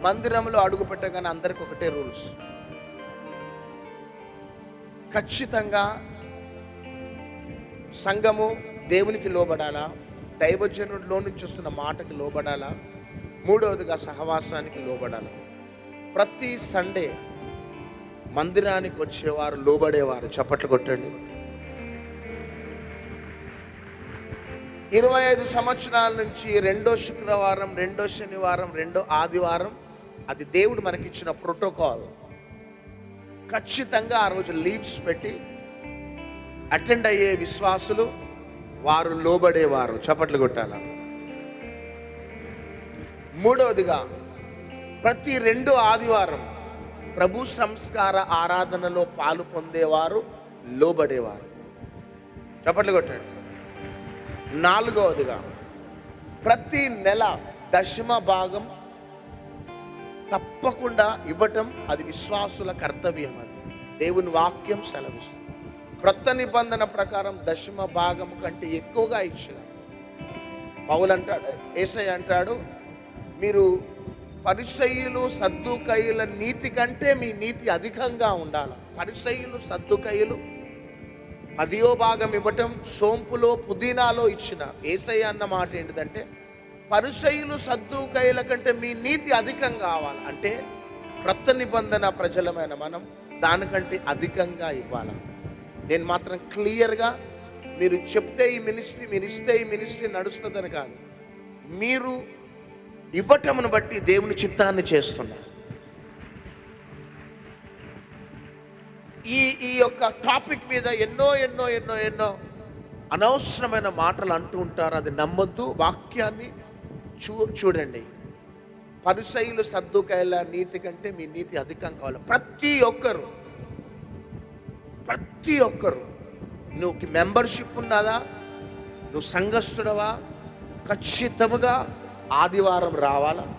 మందిరంలో అడుగు పెట్టగానే అందరికి ఒకటే రూల్స్. ఖచ్చితంగా సంఘము దేవునికి లోబడాలా? దైవజనుడిలో నుంచి వస్తున్న మాటకి లోబడాలా? మూడవదిగా సహవాసానికి లోబడాలి? ప్రతి సండే మందిరానికి వచ్చేవారు లోబడేవారు. చప్పట్లు కొట్టండి. ఇరవై ఐదు సంవత్సరాల నుంచి రెండో శుక్రవారం రెండో శనివారం రెండో ఆదివారం అది దేవుడు మనకిచ్చిన ప్రోటోకాల్. ఖచ్చితంగా ఆ రోజు లీవ్స్ పెట్టి అటెండ్ అయ్యే విశ్వాసులు వారు లోబడేవారు. చప్పట్లు కొట్టాల? మూడవదిగా ప్రతి రెండు ఆదివారం ప్రభు సంస్కార ఆరాధనలో పాలు పొందేవారు లోబడేవారు. చప్పట్లు కొట్టండి. నాలుగవదిగా ప్రతి నెల దశమ భాగం తప్పకుండా ఇవ్వటం అది విశ్వాసుల కర్తవ్యం అది. దేవుని వాక్యం సెలవిస్తుంది. క్రొత్త నిబంధన ప్రకారం దశమ భాగం కంటే ఎక్కువగా ఇచ్చిన. పౌలు అంటాడు ఏసై అంటాడు మీరు పరిసయ్యులు సద్దుకయ్యుల నీతి కంటే మీ నీతి అధికంగా ఉండాలి. పరిసయ్యులు సద్దుకయ్యులు పదియో భాగం ఇవ్వటం సోంపులో పుదీనాలో ఇచ్చిన. ఏసై అన్న మాట ఏంటిదంటే పరిసయులు సద్దుకైల కంటే మీ నీతి అధికం కావాలి. అంటే క్రొత్త నిబంధన ప్రజలమైన మనం దానికంటే అధికంగా ఇవ్వాలి? నేను మాత్రం క్లియర్గా మీరు చెప్తే ఈ మినిస్ట్రీ మీరు ఇస్తే ఈ మినిస్ట్రీ నడుస్తుందని కాదు. మీరు ఇవ్వటమును బట్టి దేవుని చిత్తాన్ని చేస్తున్నారు. ఈ ఈ యొక్క టాపిక్ మీద ఎన్నో ఎన్నో ఎన్నో ఎన్నో అనవసరమైన మాటలు అంటూ ఉంటారు. అది నమ్మొద్దు. వాక్యాన్ని చూ చూడండి. పరుసైలు సర్దుకాయల నీతి కంటే మీ నీతి అధికం కావాలి. ప్రతి ఒక్కరు ప్రతి ఒక్కరు నువ్వు మెంబర్షిప్ ఉన్నదా? నువ్వు సంఘస్థుడవా? ఖచ్చితంగా ఆదివారం రావాలా?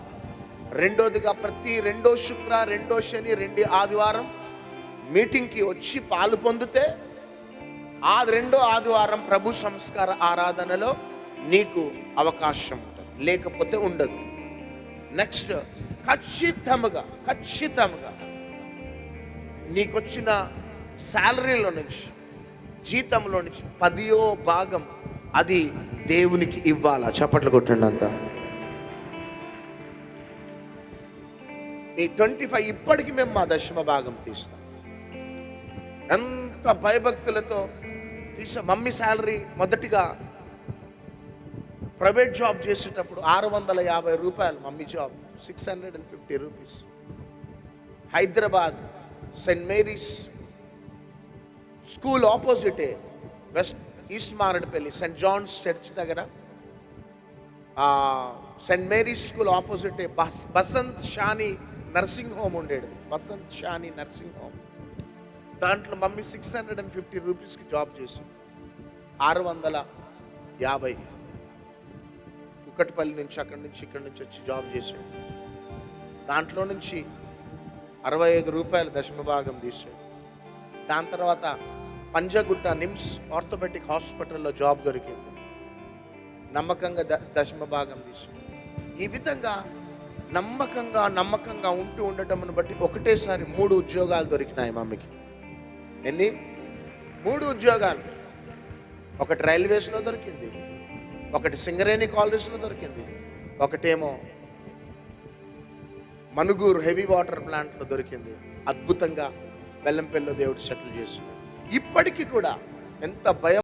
రెండోదిగా ప్రతి రెండో శుక్ర రెండో శని రెండు ఆదివారం మీటింగ్కి వచ్చి పాలు పొందితే ఆ రెండో ఆదివారం ప్రభు సంస్కార ఆరాధనలో నీకు అవకాశం. లేకపోతే ఉండదు. నెక్స్ట్ ఖచ్చితంగా ఖచ్చితంగా నీకొచ్చిన శాలరీలో నుంచి జీతంలో నుంచి పదియో భాగం అది దేవునికి ఇవ్వాలా? చప్పట్లు కొట్టండి అంతా. నీ ట్వంటీ ఫైవ్ ఇప్పటికి మేము మా దశమ భాగం తీస్తాం. ఎంత భయభక్తులతో తీసా మమ్మీ శాలరీ మొదటిగా ప్రైవేట్ జాబ్ చేసేటప్పుడు ఆరు వందల యాభై రూపాయలు mummy job six hundred and fifty rupees. Hyderabad Saint Mary's school ఆపోజిటే west east Marredpally Saint John's church దగ్గర సెయింట్ మేరీస్ స్కూల్ ఆపోజిటే bus Basant Shani nursing home ఉండేది. Basant Shani nursing home. దాంట్లో mummy six hundred and fifty రూపీస్కి job చేసింది. ఆరు వందల యాభై. కుక్కటిపల్లి నుంచి అక్కడి నుంచి ఇక్కడి నుంచి వచ్చి జాబ్ చేశాడు. దాంట్లో నుంచి అరవై ఐదు రూపాయల దశమ భాగం తీసాడు దాని తర్వాత పంజగుట్ట నిమ్స్ ఆర్థోపెటిక్ హాస్పిటల్లో జాబ్ దొరికింది. నమ్మకంగా ద దశమ భాగం తీసాడు ఈ విధంగా నమ్మకంగా నమ్మకంగా ఉంటూ ఉండటంను బట్టి ఒకటేసారి మూడు ఉద్యోగాలు దొరికినాయి మమ్మీకి ఎన్ని? మూడు ఉద్యోగాలు. ఒకటి రైల్వేస్లో దొరికింది. ఒకటి సింగరేణి కాలనీస్లో దొరికింది. ఒకటేమో మనుగూరు హెవీ వాటర్ ప్లాంట్లో దొరికింది. అద్భుతంగా బెల్లంపల్లిలో దేవుడు సెటిల్ చేస్తున్నాడు ఇప్పటికీ కూడా ఎంత భయ